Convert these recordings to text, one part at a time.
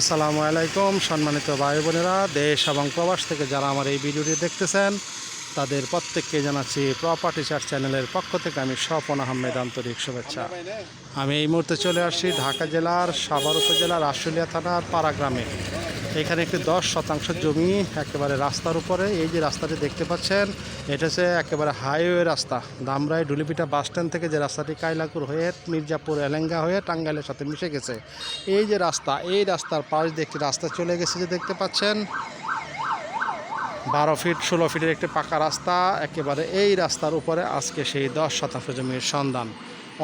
আসসালামু আলাইকুম, সম্মানিত ভাই বোনেরা দেশ এবং প্রবাস থেকে যারা আমার এই ভিডিওটি দেখতেছেন, তাদের প্রত্যেককে জানাচ্ছি প্রপার্টি চার চ্যানেলের পক্ষ থেকে আমি স্বপন আহমেদ আন্তরিক শুভেচ্ছা। আমি এই মুহূর্তে চলে আসছি ঢাকা জেলার সাভার উপজেলার আশুলিয়া থানার পাড়াগ্রামে এখানে একটি দশ শতাংশ জমি একেবারে রাস্তার উপরে। এই যে রাস্তাটি দেখতে পাচ্ছেন, এটা হচ্ছে একেবারে হাইওয়ে রাস্তা। দামরাই ডুলিপিটা বাস স্ট্যান্ড থেকে যে রাস্তাটি কাইলাকুর হয়ে মির্জাপুর এলেঙ্গা হয়ে টাঙ্গাইলের সাথে মিশে গেছে। এই যে রাস্তা, এই রাস্তার পাশ দিয়ে একটি রাস্তা চলে গেছে যে দেখতে পাচ্ছেন। বারো ফিট, ষোলো ফিটের একটি পাকা রাস্তা। একেবারে এই রাস্তার উপরে আজকে সেই দশ শতাংশ জমির সন্ধান।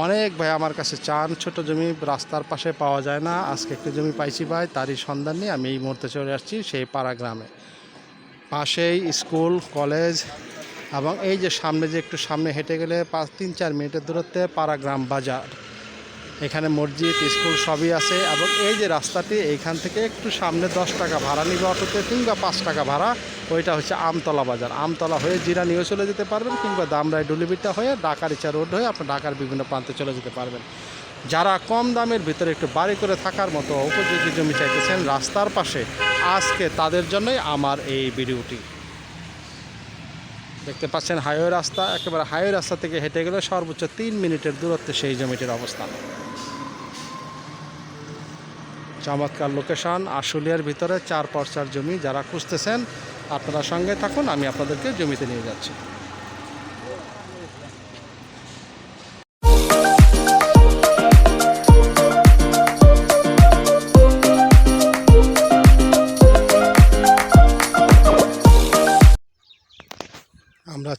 অনেক ভাই আমার কাছে চান, ছোট জমি রাস্তার পাশে পাওয়া যায় না। আজকে একটু জমি পাইছি ভাই, তারই সন্ধান নিয়ে আমি এই মুহূর্তে চলে আসছি সেই পাড়া গ্রামে। পাশেই স্কুল, কলেজ এবং এই যে সামনে যে একটু সামনে হেঁটে গেলে পাঁচ, তিন, চার মিনিটের দূরত্বে পাড়া গ্রাম বাজার। এখানে মসজিদ, স্কুল সবই আছে এবং এই যে রাস্তাটি, এইখান থেকে একটু সামনে দশ টাকা ভাড়া নিবে অটোতে কিংবা পাঁচ টাকা ভাড়া, ওইটা হচ্ছে আমতলা বাজার। আমতলা হয়ে জিরা নিয়েও চলে যেতে পারবেন কিংবা দামরাই ডুলিবিটা হয়ে ডাকারিচা রোড হয়ে আপনি ঢাকার বিভিন্ন প্রান্তে চলে যেতে পারবেন। যারা কম দামের ভিতরে একটু বাড়ি করে থাকার মতো উপযোগী জমি চাইতেছেন রাস্তার পাশে, আজকে তাদের জন্যই আমার এই ভিডিওটি। দেখতে পাচ্ছেন হাইওয়ে রাস্তা, একেবারে হাইওয়ে রাস্তা থেকে হেঁটে গেলে সর্বোচ্চ তিন মিনিটের দূরত্বে সেই জমিটির অবস্থান। চমৎকার লোকেশন, আশুলিয়ার ভিতরে চার পর্চার জমি যারা খুঁজতেছেন, আপনারা সঙ্গে থাকুন, আমি আপনাদেরকে জমিতে নিয়ে যাচ্ছি।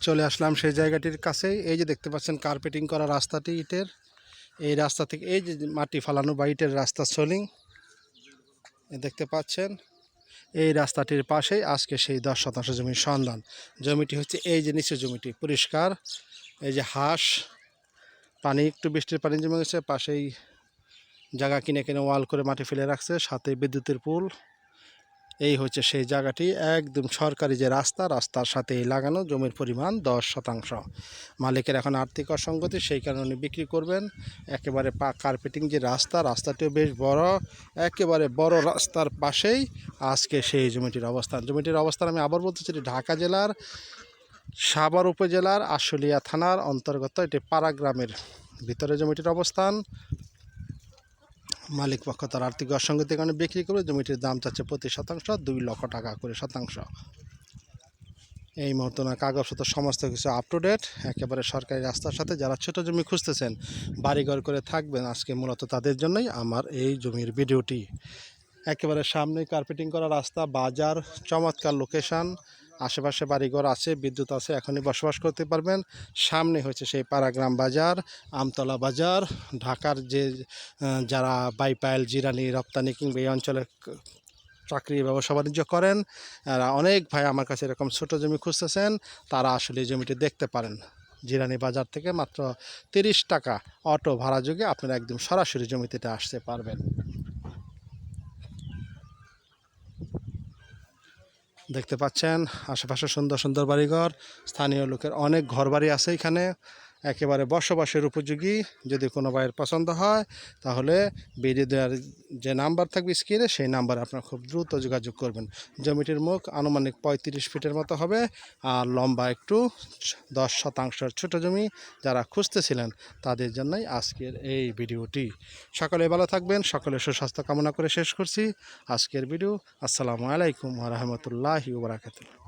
চলে আসলাম সেই জায়গাটির কাছেই। এই যে দেখতে পাচ্ছেন কার্পেটিং করা রাস্তাটি ইটের। এই রাস্তা থেকে এই যে মাটি ফালানো বা ইটের রাস্তা সোলিং দেখতে পাচ্ছেন। এই রাস্তাটির পাশেই আজকে সেই দশ শতাংশ জমির সন্ধান। জমিটি হচ্ছে এই যে নিচু জমিটি, পরিষ্কার। এই যে হাঁস, পানি একটু বৃষ্টির পানি জমে গেছে, পাশেই জায়গা কিনে কিনে ওয়াল করে মাটি ফেলে রাখছে, সাথে বিদ্যুতের পুল। এই হচ্ছে সেই জায়গাটি, একদম সরকারি যে রাস্তা, রাস্তার সাথে লাগানো, জমির পরিমাণ দশ শতাংশ। মালিকের এখন আর্থিক অসঙ্গতি, সেই কারণে উনি বিক্রি করবেন। একেবারে পা কার্পেটিং যে রাস্তা, রাস্তাটিও বেশ বড়। একেবারে বড় রাস্তার পাশেই আজকে সেই জমিটির অবস্থান। জমিটির অবস্থান আমি আবার বলতে চাই ঢাকা জেলার সাভার উপজেলার আশুলিয়া থানার অন্তর্গত, এটি পাড়া গ্রামের ভিতরে জমিটির অবস্থান। মালিক পক্ষ তার আর্থিক অসঙ্গতির কারণে বিক্রি করে জমিটির দাম চাচ্ছে প্রতি শতাংশ দুই লক্ষ টাকা করে শতাংশ। এই মুহূর্তে না কাগজপত্র সমস্ত কিছু আপ টু ডেট একেবারে সরকারি রাস্তার সাথে যারা ছোট জমি খুঁজতেছেন, বাড়িঘর করে থাকবেন, আজকে মূলত তাদের জন্যই আমার এই জমির ভিডিওটি একেবারে সামনে কার্পেটিং করা রাস্তা, বাজার, চমৎকার লোকেশন আশেপাশে বাড়িঘর আছে, বিদ্যুৎ আছে, এখনই বসবাস করতে পারবেন। সামনে হচ্ছে সেই পাড়াগ্রাম বাজার, আমতলা বাজার, ঢাকার যে যারা বাইপাইল, জিরানি, রপ্তানি কিংবা এই অঞ্চলে ক- চাকরি, ব্যবসা, বাণিজ্য করেন অনেক ভাই আমার কাছে এরকম ছোট জমি খুঁজতেছেন, তারা আসলে জমিটি দেখতে পারেন। জিরানি বাজার থেকে মাত্র তিরিশ টাকা অটো ভাড়া যোগে আপনারা একদম সরাসরি জমিতে আসতে পারবেন। দেখতে পাচ্ছেন। আশেপাশে সুন্দর সুন্দর বাড়িঘর। স্থানীয় লোকের অনেক ঘরবাড়ি আছে এখানে। একেবারে বসবাসের উপযোগী যদি কোনো ভাইয়ের পছন্দ হয়, তাহলে বেরিয়ে দেওয়ার যে নাম্বার থাকবে স্ক্রিনে সেই নাম্বারে আপনারা খুব দ্রুত যোগাযোগ করবেন। জমিটির মুখ আনুমানিক পঁয়ত্রিশ ফিটের মতো হবে আর লম্বা একটু দশ শতাংশের ছোট জমি যারা খুঁজতেছিলেন, তাদের জন্যই আজকের এই ভিডিওটি। সকলে ভালো থাকবেন সকলে সুস্বাস্থ্য কামনা করে শেষ করছি। আজকের ভিডিও, আসসালামু আলাইকুম রহমতুল্লাহি বারাকাতুহ।